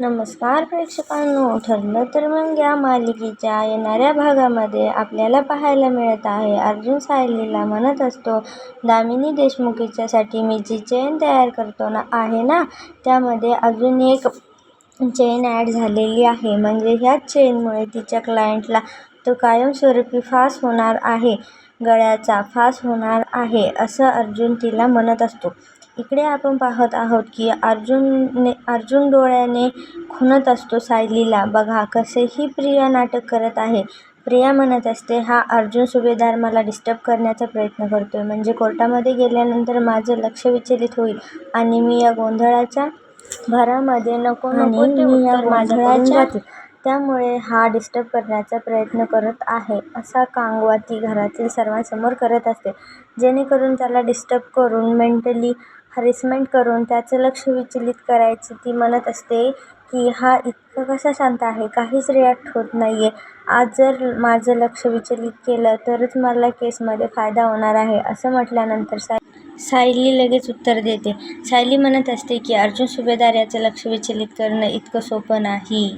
नमस्कार प्रेक्षकांनो. ठरलं तर मग या मालिकेच्या येणाऱ्या भागामध्ये आपल्याला पाहायला मिळत आहे. अर्जुन सायलीला म्हणत असतो दामिनी देशमुखीच्यासाठी मी जी चेन तयार करतो ना आहे ना? त्यामध्ये अजून एक चेन ॲड झालेली आहे. म्हणजे ह्याच चेनमुळे तिच्या क्लायंटला तो कायमस्वरूपी फास होणार आहे. गळ्याचा फास होणार आहे असं अर्जुन तिला म्हणत असतो. इकडे आपण पाहत आहोत की अर्जुनने अर्जुन डोळ्याने खुणत असतो सायलीला. बघा कसेही प्रिया नाटक करत आहे. प्रिया म्हणत असते हा अर्जुन सुभेदार मला डिस्टर्ब करण्याचा प्रयत्न करतोय. म्हणजे कोर्टामध्ये गेल्यानंतर माझं लक्ष विचलित होईल आणि मी या गोंधळाच्या भरामध्ये नको नको ते उत्तर माझ्याकडून त्यामुळे हा डिस्टर्ब करण्याचा प्रयत्न करत आहे असा कांगवा ती घरातील सर्वांसमोर करत असते. जेणेकरून त्याला डिस्टर्ब करून मेंटली हरेसमेंट करून त्याचं लक्ष विचलित करायचं ती म्हणत असते की हा इतका कसा शांत आहे? काहीच रिॲक्ट होत नाही आहे आज जर माझं लक्ष विचलित केलं तरच मला केसमध्ये फायदा होणार आहे असं म्हटल्यानंतर साय सायली लगेच उत्तर देते. सायली म्हणत असते की अर्जुन सुभेदार याचं लक्ष विचलित करणं इतकं सोपं नाही.